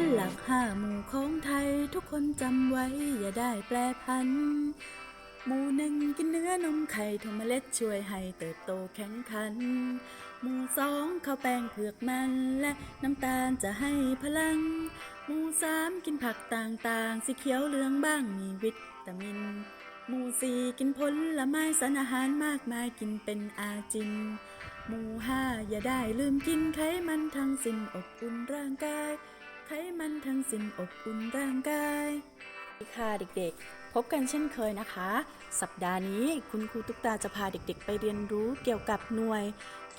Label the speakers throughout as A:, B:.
A: ารหลักห้าหมู่ของไทยทุกคนจำไว้อย่าได้แปรพันหมู่หนึ่งกินเนื้อนมไข่ถั่วเมล็ดช่วยให้เติบโตแข็งขัน หมู่สองข้าวแป้งเผือกมันและน้ำตาลจะให้พลัง หมู่สามกินผักต่างๆ สีเขียวเหลืองบ้างมีวิตามิน หมู่สี่กินผลไม้สารอาหารมากมายกินเป็นอาจิน หมู่ห้าอย่าได้ลืมกินไขมันทั้งสิ้นอบอุ่นร่างกาย ไขมันทั้งสิ้นอบอุ่นร่างกายค่ะเด็กๆ พบกันเช่นเคยนะคะ สัปดาห์นี้คุณครูตุ๊กตาจะพาเด็กๆ ไปเรียนรู้เกี่ยวกับหน่วย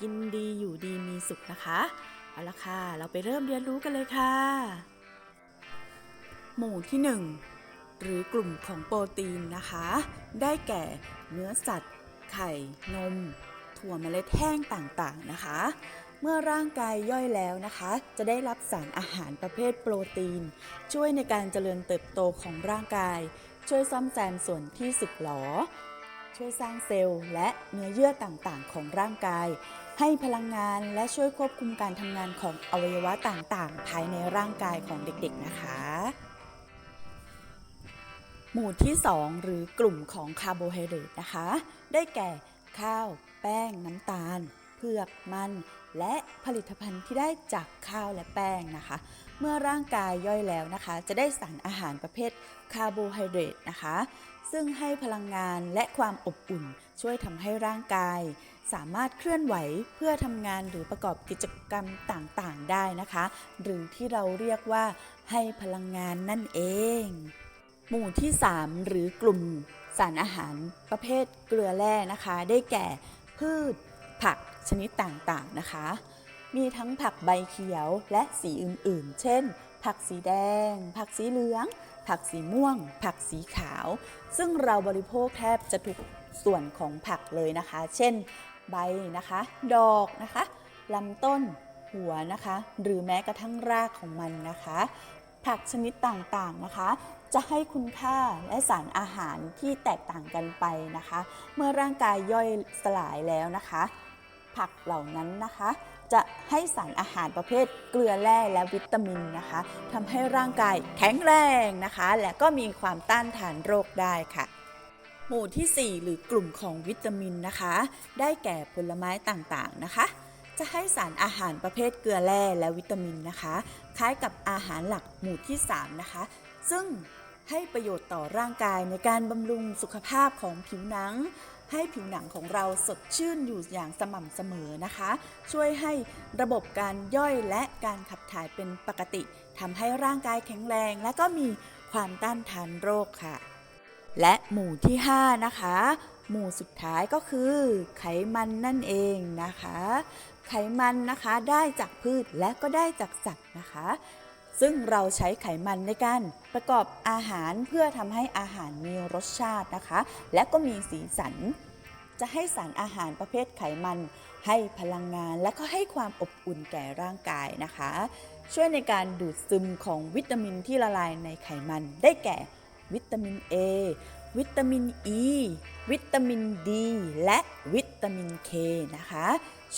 A: กินดีอยู่ดีมีสุขนะคะ เอาละค่ะ เราไปเริ่มเรียนรู้กันเลยค่ะ หมู่ที่ 1 หรือกลุ่มของโปรตีนนะคะ ได้แก่เนื้อสัตว์ ไข่ นม ถั่วเมล็ดแห้งต่างๆนะคะ เมื่อร่างกายย่อยแล้วนะคะ จะได้รับสารอาหารประเภทโปรตีน ช่วยในการเจริญเติบโตของร่างกาย ช่วยซ่อมแซมส่วนที่สึกหรอ ช่วยสร้างเซลล์และเนื้อเยื่อต่างๆ ของร่างกาย ให้พลังงานและช่วยควบคุมการทำงานของอวัยวะต่างๆ ภายในร่างกายของเด็กๆนะคะหมู่ที่ 2 หรือกลุ่มของคาร์โบไฮเดรตนะคะ ได้แก่ข้าว แป้ง น้ำตาล เผือกมัน และผลิตภัณฑ์ที่ได้จากข้าวและแป้งนะคะ เมื่อร่างกายย่อยแล้วนะคะ จะได้สารอาหารประเภทคาร์โบไฮเดรตนะคะ ซึ่งให้พลังงานและความอบอุ่นช่วยทำให้ร่างกาย สามารถเคลื่อนไหวเพื่อทำงานหรือประกอบกิจกรรมต่างๆ ได้นะคะ หรือที่เราเรียกว่าให้พลังงานนั่นเอง หมู่ที่ 3 หรือกลุ่มสารอาหารประเภทเกลือแร่นะคะ ได้แก่พืช ผักชนิดต่างๆนะคะ มีทั้งผักใบเขียวและสีอื่นๆ เช่น ผักสีแดง ผักสีเหลือง ผักสีม่วง ผักสีขาว ซึ่งเราบริโภคแทบจะทุกส่วนของผักเลยนะคะ เช่น ใบนะคะ ดอกนะคะลำต้น หัวนะคะ หรือแม้กระทั่งรากของมันนะคะ ผักชนิดต่างๆนะคะจะให้คุณค่าและสารอาหารที่แตกต่างกันไปนะคะ เมื่อร่างกายย่อยสลายแล้วนะคะ ผักเหล่านั้นนะคะ จะให้สารอาหารประเภทเกลือแร่และวิตามินนะคะทำให้ร่างกายแข็งแรงนะคะ และก็มีความต้านทานโรคได้ค่ะหมู่ที่ 4 หรือกลุ่มของวิตามินนะคะ ได้แก่ผลไม้ต่างๆนะคะ จะให้สารอาหารประเภทเกลือแร่และวิตามินนะคะ คล้ายกับอาหารหลักหมู่ที่ 3 นะคะ ซึ่งให้ประโยชน์ต่อร่างกายในการบำรุงสุขภาพของผิวหนัง ให้ผิวหนังของเราสดชื่นอยู่อย่างสม่ำเสมอนะคะ ช่วยให้ระบบการย่อยและการขับถ่ายเป็นปกติทำให้ร่างกายแข็งแรง และก็มีความต้านทานโรคค่ะ และหมู่ที่ 5 นะคะ หมู่สุดท้ายก็คือไขมันนั่นเองนะคะ ไขมันนะคะได้จากพืชและก็ได้จากสัตว์นะคะ ซึ่งเราใช้ไขมันในการประกอบอาหารเพื่อทำให้อาหารมีรสชาตินะคะ และก็มีสีสัน จะให้สารอาหารประเภทไขมัน ให้พลังงานและก็ให้ความอบอุ่นแก่ร่างกายนะคะ ช่วยในการดูดซึมของวิตามินที่ละลายในไขมันได้แก่วิตามิน A วิตามิน E วิตามิน D และวิตามิน K นะคะ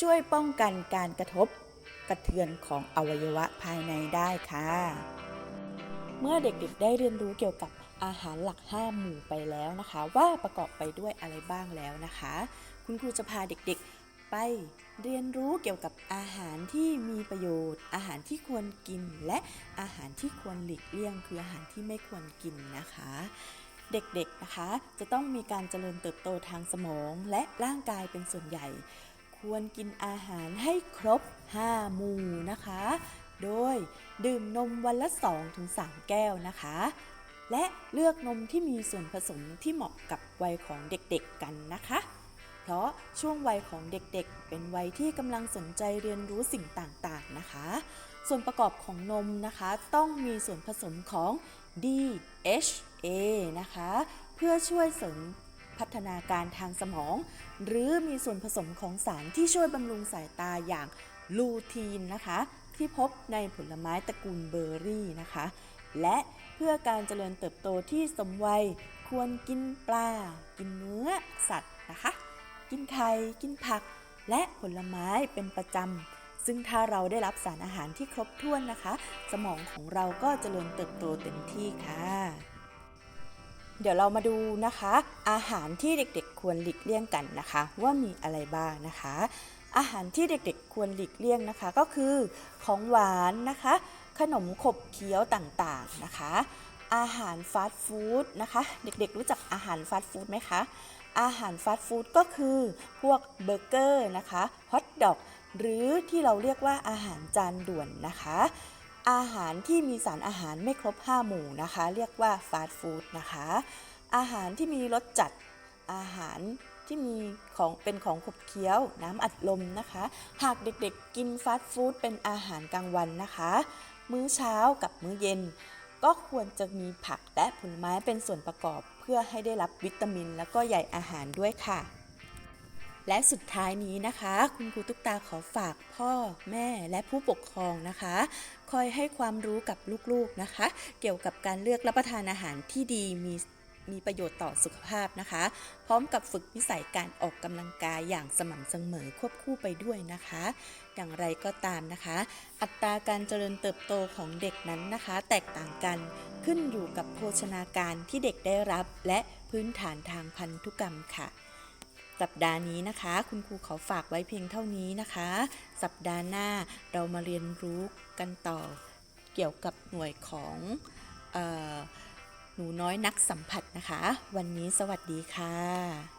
A: ช่วยป้องกันการกระทบ กระเทือนของอวัยวะภายในได้ค่ะ เมื่อเด็กๆได้เรียนรู้เกี่ยวกับอาหารหลัก 5 หมู่ไปแล้วนะคะ ว่าประกอบไปด้วยอะไรบ้างแล้วนะคะ คุณครูจะพาเด็กๆไปเรียนรู้เกี่ยวกับอาหารที่มีประโยชน์ อาหารที่ควรกิน และอาหารที่ควรหลีกเลี่ยง คืออาหารที่ไม่ควรกินนะคะเด็กๆ นะคะ จะต้องมีการเจริญเติบโตทางสมองและร่างกายเป็นส่วนใหญ่ ควรกินอาหารให้ครบ 5 หมู่นะคะ โดยดื่มนมวันละ 2-3 แก้วนะคะ และเลือกนมที่มีส่วนผสมที่เหมาะกับวัยของเด็กๆกันนะคะ เพราะช่วงวัยของเด็กๆ เป็นวัยที่กำลังสนใจเรียนรู้สิ่งต่างๆนะคะ ส่วนประกอบของนมนะคะ ต้องมีส่วนผสมของ DHA นะคะ เพื่อช่วยเสริม พัฒนาการทางสมอง หรือมีส่วนผสมของสารที่ช่วยบำรุงสายตาอย่างลูทีนนะคะ ที่พบในผลไม้ตระกูลเบอร์รี่นะคะ และเพื่อการเจริญเติบโตที่สมวัยควรกินปลา กินเนื้อสัตว์นะคะ กินไข่กินผัก และผลไม้เป็นประจำ ซึ่งถ้าเราได้รับสารอาหารที่ครบถ้วนนะคะ สมองของเราก็เจริญเติบโตเต็มที่ค่ะ เดี๋ยวเรามาดูนะคะ อาหารที่เด็กๆ ควรหลีกเลี่ยงกันนะคะ ว่ามีอะไรบ้างนะคะ อาหารที่เด็กๆ ควรหลีกเลี่ยงนะคะ ก็คือของหวานนะคะ ขนมขบเคี้ยวต่างๆนะคะ อาหารฟาสต์ฟู้ดนะคะ เด็กๆ รู้จักอาหารฟาสต์ฟู้ดไหมคะอาหารฟาสต์ฟู้ดก็คือพวกเบอร์เกอร์นะคะฮอทดอกหรือที่เราเรียกว่าอาหารจานด่วนนะคะ อาหารที่มีสารอาหารไม่ครบ 5 หมู่นะคะ เรียกว่าฟาสต์ฟู้ดนะคะ อาหารที่มีรสจัดอาหารที่มีของเป็นของขบเคี้ยวน้ำอัดลมนะคะ หากเด็กๆกินฟาสต์ฟู้ดเป็นอาหารกลางวันนะคะ มื้อเช้ากับมื้อเย็น ก็ควรจะมีผักและผลไม้เป็นส่วนประกอบ เพื่อให้ได้รับวิตามิน และก็ใยอาหารด้วยค่ะ และสุดท้ายนี้นะคะ คุณครูตุ๊กตาขอฝากพ่อแม่และผู้ปกครองนะคะ คอยให้ความรู้กับลูกๆนะคะ เกี่ยวกับการเลือกรับประทานอาหารที่ดีมีมีประโยชน์ต่อสุขภาพนะคะ พร้อมกับฝึกนิสัยการออกกำลังกายอย่างสม่ำเสมอควบคู่ไปด้วยนะคะ อย่างไรก็ตามนะคะ อัตราการเจริญเติบโตของเด็กนั้นนะคะ แตกต่างกันขึ้นอยู่กับโภชนาการที่เด็กได้รับ และพื้นฐานทางพันธุกรรมค่ะ สัปดาห์นี้นะคะ คุณครูขอฝากไว้เพียงเท่านี้นะคะ สัปดาห์หน้าเรามาเรียนรู้กันต่อ เกี่ยวกับหน่วยของออหนูน้อยนักสัมผัสนะคะ วันนี้สวัสดีค่ะ